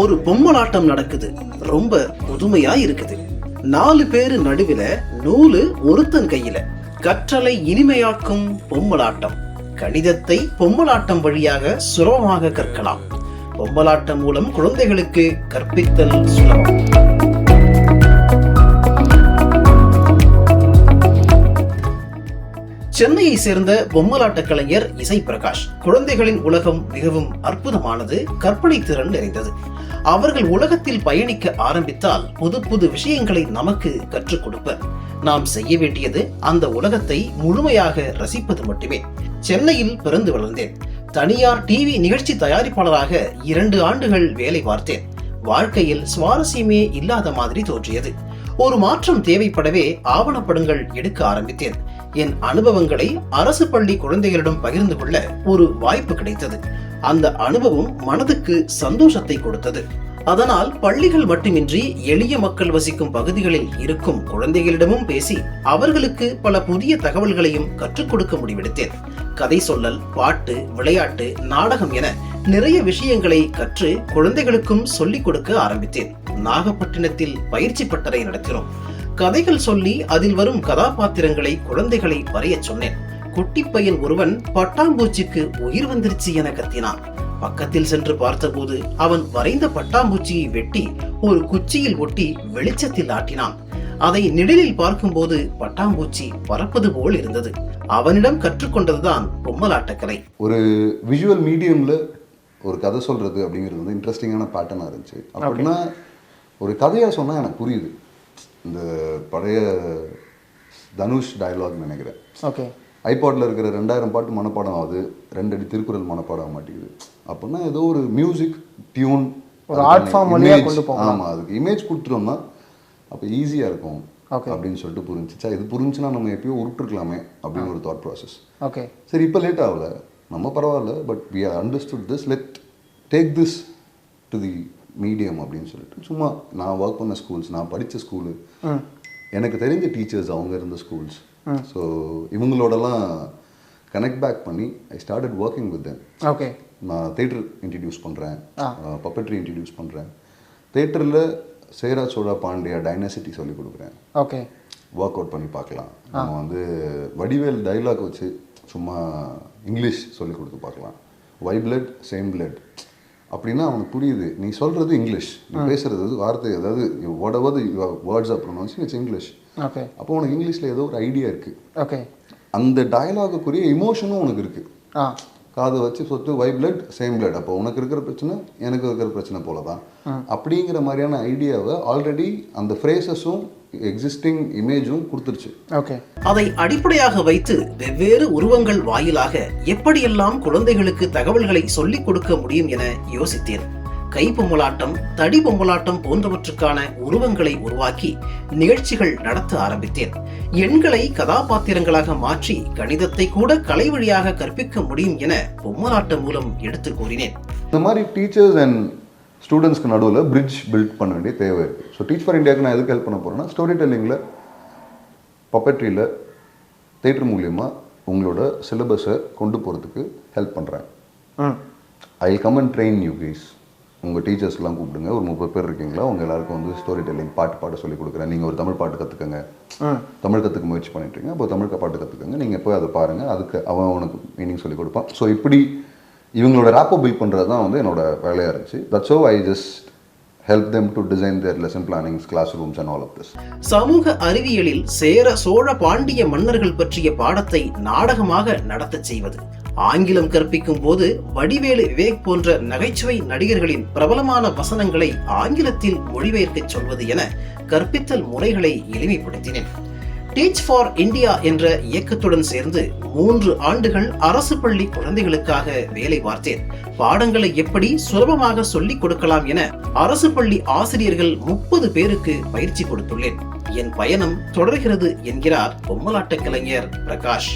ஒரு பொம்மலாட்டம் நடக்குது. ரொம்ப புதுமையா இருக்குது. நாலு பேரு நடுவில நூலு ஒருத்தன் கையில. கற்றலை இனிமையாக்கும் பொம்மலாட்டம். கணிதத்தை பொம்மலாட்டம் வழியாக சுலபமாக கற்கலாம். பொம்மலாட்டம் மூலம் குழந்தைகளுக்கு கற்பித்தல் சுலபம். சென்னையை சேர்ந்த பொம்மலாட்ட கலைஞர் இசை பிரகாஷ். குழந்தைகளின் உலகம் மிகவும் அற்புதமானது கற்பனை திறன் நிறைந்தது. அவர்கள் உலகத்தில் பயணிக்க ஆரம்பித்தால் புது புது விஷயங்களை நமக்கு கற்றுக் கொடுப்பர். நாம் செய்ய வேண்டியது அந்த உலகத்தை முழுமையாக ரசிப்பது மட்டுமே. சென்னையில் பிறந்து வளர்ந்தேன். தனியார் டிவி நிகழ்ச்சி தயாரிப்பாளராக இரண்டு ஆண்டுகள் வேலை பார்த்தேன். வாழ்க்கையில் சுவாரஸ்யமே இல்லாத மாதிரி தோன்றியது. ஒரு மாற்றம் தேவைப்படவே ஆவணப்படங்கள் எடுக்க ஆரம்பித்தேன். என் அனுபவங்களை அரசு பள்ளி குழந்தைகளிடம் பகிர்ந்து கொள்ள ஒரு வாய்ப்பு கிடைத்தது. அந்த அனுபவம் மனதுக்கு சந்தோஷத்தை கொடுத்தது. அதனால் பள்ளிகள் மட்டுமின்றி எளிய மக்கள் வசிக்கும் பகுதிகளில் இருக்கும் குழந்தைகளிடமும் பேசி அவர்களுக்கு பல புதிய தகவல்களையும் கற்றுக் கொடுக்க முடிவெடுத்தேன். கதை சொல்லல் பாட்டு விளையாட்டு நாடகம் என நிறைய விஷயங்களை கற்று குழந்தைகளுக்கும் சொல்லிக் கொடுக்க ஆரம்பித்தேன். நாகப்பட்டினத்தில் பயிற்சி பட்டறை நடத்தினோம் கதைகள் சொல்லி அதில் வரும் கதாபாத்திரங்களை குழந்தைகளை வரையச் சொன்னேன். குட்டி பையன் ஒருவன் பட்டாம்பூச்சிக்கு உயிர் வந்துருச்சு என கத்தினான். பக்கத்தில் சென்று பார்த்தபோது அவன் வரைந்த பட்டாம்பூச்சியை வெட்டி ஒரு குச்சியில் ஒட்டி வெளிச்சத்தில் ஆட்டினான். அதை நிழலில் பார்க்கும்போது பட்டாம்பூச்சி பறப்பது போல் இருந்தது. அவனிடம் கற்றுக்கொண்டதுதான் பொம்மலாட்டக்கலை. ஒரு விஷுவல் மீடியமில் ஒரு கதை சொல்கிறது அப்படிங்கிறது வந்து இன்ட்ரெஸ்டிங்கான பேட்டர்னாக இருந்துச்சு. அப்படின்னா ஒரு கதையாக சொன்னால் எனக்கு புரியுது. இந்த பழைய தனுஷ் டயலாக் நினைக்கிறேன். ஓகே. ஐபாட்டில் இருக்கிற ரெண்டாயிரம் பாட்டு மனப்பாடம் ஆகுது ரெண்டு அடி திருக்குறள் மனப்பாடம் மாட்டேங்குது. அப்படின்னா ஏதோ ஒரு மியூசிக் டியூன் ஒரு art form வழியா கொண்டு. ஆமாம் அதுக்கு இமேஜ் கொடுத்துட்டோம்னா அப்போ ஈஸியாக இருக்கும் Okay. அப்படின்னு சொல்லிட்டு புரிஞ்சுச்சா? இது புரிஞ்சுன்னா நம்ம எப்பயோ உருட்டுருக்கலாமே அப்படின்னு ஒரு தாட் ப்ராசஸ் ஓகே. சரி இப்போ லேட் ஆகல. நம்ம பரவாயில்ல but we are understood this let take this to the medium அப்படின்னு சொல்லிட்டு சும்மா நான் ஒர்க் பண்ண ஸ்கூல்ஸ் நான் படித்த ஸ்கூலு எனக்கு தெரிஞ்ச டீச்சர்ஸ் அவங்க இருந்த ஸ்கூல்ஸ் ஸோ இவங்களோடலாம் கனெக்ட் பேக் பண்ணி I started working with them okay நான் தேட்டர் இன்ட்ரடியூஸ் பண்ணுறேன் பப்பட்ரி இன்ட்ரடியூஸ் பண்ணுறேன் தேட்டரில் சேரா சோழா பாண்டியா டைனசிட்டி சொல்லி கொடுக்குறேன். ஓகே ஒர்க் அவுட் பண்ணி பார்க்கலாம். நம்ம வந்து வடிவேல் டைலாக் வச்சு சும்மா இங்கிலீஷ் சொல்லி கொடுத்து பார்க்கலாம். வை பிளட் சேம் பிளட் அப்படின்னா அவனுக்கு புரியுது. நீ சொல்கிறது இங்கிலீஷ் நீ பேசுறது வார்த்தை அதாவது whatever words are pronouncing it's English okay அப்போ உனக்கு இங்கிலீஷில் ஏதோ ஒரு ஐடியா இருக்குது ஓகே அந்த டயலாகுக்குரிய இமோஷனும் உனக்கு இருக்குது ஆ. காதை வச்சு சொத்து வை பிளட் சேம் பிளட் அப்போ உனக்கு இருக்கிற பிரச்சனை எனக்கு இருக்கிற பிரச்சனை போல தான் அப்படிங்கிற மாதிரியான ஐடியாவை ஆல்ரெடி அந்த ஃப்ரேசஸும் எக்ஸிஸ்டிங் இமேஜும் கொடுத்துருச்சு. ஓகே அதை அடிப்படையாக வைத்து வெவ்வேறு உருவங்கள் வாயிலாக எப்படியெல்லாம் குழந்தைகளுக்கு தகவல்களை சொல்லிக் கொடுக்க முடியும் என யோசித்தேன். கை பொம்மலாட்டம் தடி பொம்மலாட்டம் போன்றவற்றுக்கான உருவங்களை உருவாக்கி நிகழ்ச்சிகள் நடத்த ஆரம்பித்தேன். எண்களை கதாபாத்திரங்களாக மாற்றி கணிதத்தை கூட கலை வழியாக கற்பிக்க முடியும் என பொம்மலாட்டம் மூலம் எடுத்து கூறினேன். இந்த மாதிரி டீச்சர்ஸ் அண்ட் ஸ்டூடெண்ட்ஸ்க்கு நடுவில் பிரிட்ஜ் பில்ட் பண்ண வேண்டிய தேவை இருக்குது ஸோ டீச் ஃபார் இந்தியாவுக்கு நான் எதுக்கு ஹெல்ப் பண்ண போகிறேன்னா ஸ்டோரி டெல்லிங்கில் பப்பட்ரியில் தேட்டர் மூலியமாக உங்களோட சிலபஸை கொண்டு போகிறதுக்கு ஹெல்ப் பண்ணுறேன் I come and train you guys உங்கள் டீச்சர்ஸ்லாம் கூப்பிடுங்க. ஒரு முப்பது பேர் இருக்கீங்களா? உங்கள் எல்லாருக்கும் வந்து ஸ்டோரி டெல்லிங் பாட்டு பாட சொல்லி கொடுக்குறேன். நீங்கள் ஒரு தமிழ் பாட்டு கற்றுக்கங்க தமிழ் கற்றுக்க முயற்சி பண்ணிட்டு இருக்கீங்க. அப்போ தமிழ் பாட்டு கற்றுக்கங்க நீங்கள் போய் அதை பாருங்கள் அதுக்கு அவன் உனக்கு மீனிங் சொல்லி கொடுப்பான். ஸோ இப்படி இவங்களோட ரேப்போ பில்ட் பண்ணுறது தான் வந்து என்னோட வேலையாக இருந்துச்சு. That's oh I just help them to design their lesson plannings classrooms and all of this சமூக அறிவியலில் சேர சோழ பாண்டிய மன்னர்கள் பற்றிய பாடத்தை நாடகமாக நடத்தச் செய்வது. ஆங்கிலம் கற்பிக்கும் போது வடிவேலு விவேக் போன்ற நகைச்சுவை நடிகர்களின் பிரபலமான வசனங்களை ஆங்கிலத்தில் மொழிபெயர்க்கச் சொல்வது என கற்பித்தல் முறைகளை எளிமைப்படுத்தினேன். டீச் ஃபார் இந்தியா என்ற இயக்கத்துடன் சேர்ந்து மூன்று ஆண்டுகள் அரசு பள்ளி குழந்தைகளுக்காக வேலை பார்த்தேன். பாடங்களை எப்படி சுலபமாக சொல்லிக் கொடுக்கலாம் என அரசு பள்ளி ஆசிரியர்கள் முப்பது பேருக்கு பயிற்சி கொடுத்துள்ளேன். என் பயணம் தொடர்கிறது என்கிறார் பொம்மலாட்ட கலைஞர் பிரகாஷ்.